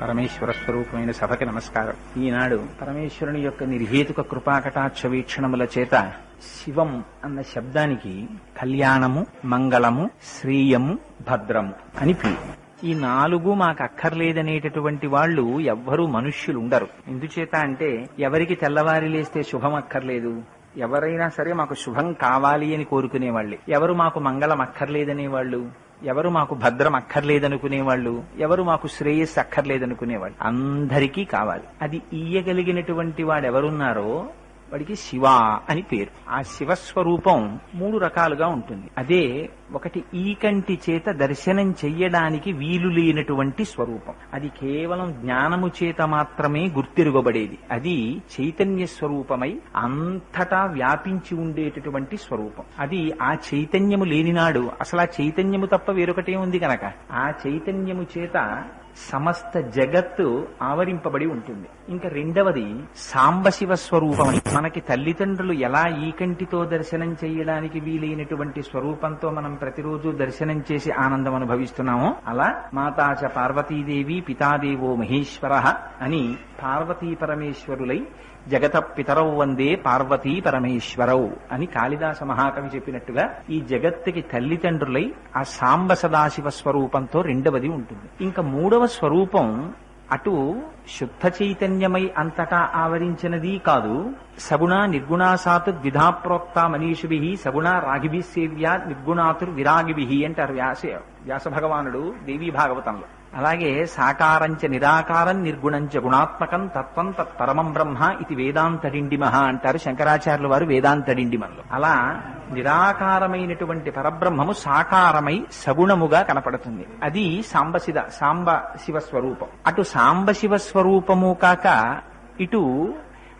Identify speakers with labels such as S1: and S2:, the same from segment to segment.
S1: పరమేశ్వర స్వరూపమైన సభకి నమస్కారం. ఈనాడు పరమేశ్వరుని యొక్క నిర్హేతుక కృపాకటాక్ష వీక్షణముల చేత శివం అన్న శబ్దానికి కళ్యాణము మంగళము శ్రీయము భద్రము అని పేరు ఈ నాలుగు మాకు అక్కర్లేదనేటటువంటి వాళ్ళు ఎవ్వరూ మనుష్యులు ఉండరు ఎందుచేత అంటే ఎవరికి తెల్లవారి లేస్తే శుభం అక్కర్లేదు. ఎవరైనా సరే మాకు శుభం కావాలి అని కోరుకునేవాళ్ళే. ఎవరు మాకు మంగళం అక్కర్లేదనే వాళ్ళు ఎవరు మాకు భద్రం అక్కర్లేదనుకునే వాళ్ళు ఎవరు మాకు శ్రేయస్సు అక్కర్లేదనుకునేవాళ్ళు అందరికీ కావాలి. అది ఇయ్యగలిగినటువంటి వాడు ఎవరున్నారో వాడికి శివ అని పేరు. ఆ శివస్వరూపం మూడు రకాలుగా ఉంటుంది. అదే ఒకటి ఈ కంటి చేత దర్శనం చెయ్యడానికి వీలు లేనటువంటి స్వరూపం. అది కేవలం జ్ఞానము చేత మాత్రమే గుర్తిరుగబడేది. అది చైతన్య స్వరూపమై అంతటా వ్యాపించి ఉండేటటువంటి స్వరూపం. అది ఆ చైతన్యము లేనినాడు. అసలు ఆ చైతన్యము తప్ప వేరొకటే ఉంది కనుక ఆ చైతన్యము చేత సమస్త జగత్తు ఆవరింపబడి ఉంటుంది. ఇంకా రెండవది సాంబశివ స్వరూపమని మనకి తల్లిదండ్రులు ఎలా ఈ కంటితో దర్శనం చేయడానికి వీలైనటువంటి స్వరూపంతో మనం ప్రతిరోజు దర్శనం చేసి ఆనందం అనుభవిస్తున్నామో అలా మాతాచ పార్వతీదేవి పితాదేవో మహేశ్వర అని పార్వతీ పరమేశ్వరులై జగత పితరౌ వందే పార్వతీ పరమేశ్వరౌ అని కాళిదాస మహాకవి చెప్పినట్టుగా ఈ జగత్తుకి తల్లిదండ్రులై ఆ సాంబ సదాశివ స్వరూపంతో రెండవది ఉంటుంది. ఇంకా మూడవ స్వరూపం అటు శుద్ధ చైతన్యమై అంతటా ఆవరించినది కాదు. సగుణ నిర్గుణాసాతు ద్విధాప్రోక్త మనీషుభి సగుణ రాగిభి సేవ్యా నిర్గుణాతుర్ విరాగిభి అంటారు వ్యాస వ్యాస భగవానుడు దేవీ భాగవతంలో. అలాగే సాకారంచ నిరాకారం నిర్గుణంచ గుణాత్మకం తత్వం తత్పరమం బ్రహ్మ ఇది వేదాంతడిండిమహ అంటారు శంకరాచార్యుల వారు వేదాంతడిండిమల్లో అలా నిరాకారమైనటువంటి పరబ్రహ్మము సాకారమై సగుణముగా కనపడుతుంది. అది సాంబశిద సాంబ శివ స్వరూపం అటు సాంబశివ స్వరూపము కాక ఇటు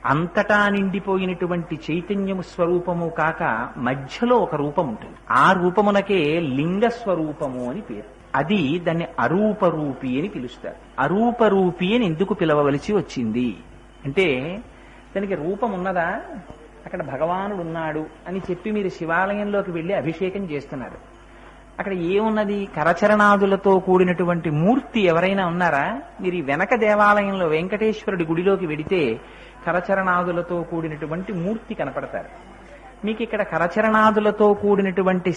S1: అంతటా నిండిపోయినటువంటి చైతన్యము స్వరూపము కాక మధ్యలో ఒక రూపం ఉంటుంది. ఆ రూపమునకే లింగ స్వరూపము అని పేరు. అది దాన్ని అరూపరూపి అని పిలుస్తారు. అరూపరూపి అని ఎందుకు పిలవవలసి వచ్చింది? అంటే దానికి రూపం ఉన్నదా? అక్కడ భగవానుడు ఉన్నాడు అని చెప్పి మీరు శివాలయంలోకి వెళ్ళి అభిషేకం చేస్తున్నారు. అక్కడ ఏమున్నది? కరచరణాదులతో కూడినటువంటి మూర్తి ఎవరైనా ఉన్నారా? మీరు వెనక దేవాలయంలో వెంకటేశ్వరుడి గుడిలోకి వెడితే కరచరణాదులతో కూడినటువంటి మూర్తి కనపడతారు. మీకు ఇక్కడ కరచరణాదులతో కూడినటువంటి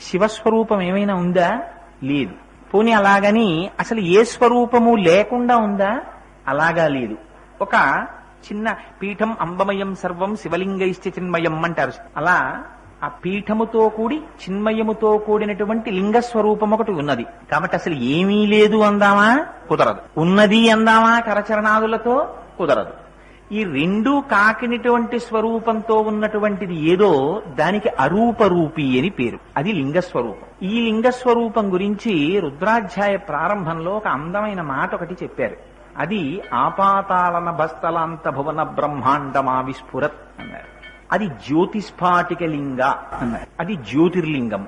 S1: శివస్వరూపం ఏమైనా ఉందా? లేదు. పోనీ అలాగని అసలు ఏ స్వరూపము లేకుండా ఉందా? అలాగా లేదు. ఒక చిన్న పీఠం అంబమయం సర్వం శివలింగైశ్చ చిన్మయం అంటారు. అలా ఆ పీఠముతో కూడి చిన్మయముతో కూడినటువంటి లింగ స్వరూపం ఒకటి ఉన్నది. కాబట్టి అసలు ఏమీ లేదు అందామా? కుదరదు. ఉన్నది అందామా? కరచరణాదులతో కుదరదు. ఈ రెండూ కాకినటువంటి స్వరూపంతో ఉన్నటువంటిది ఏదో దానికి అరూపరూపి అని పేరు. అది లింగ స్వరూపం ఈ లింగ స్వరూపం గురించి రుద్రాధ్యాయ ప్రారంభంలో ఒక అందమైన మాట ఒకటి చెప్పారు. అది ఆపాతాళన భస్తలాంత భువన బ్రహ్మాండమా విస్ఫురత్ అన్నారు. అది జ్యోతిస్ఫాటిక లింగ అన్నారు. అది జ్యోతిర్లింగం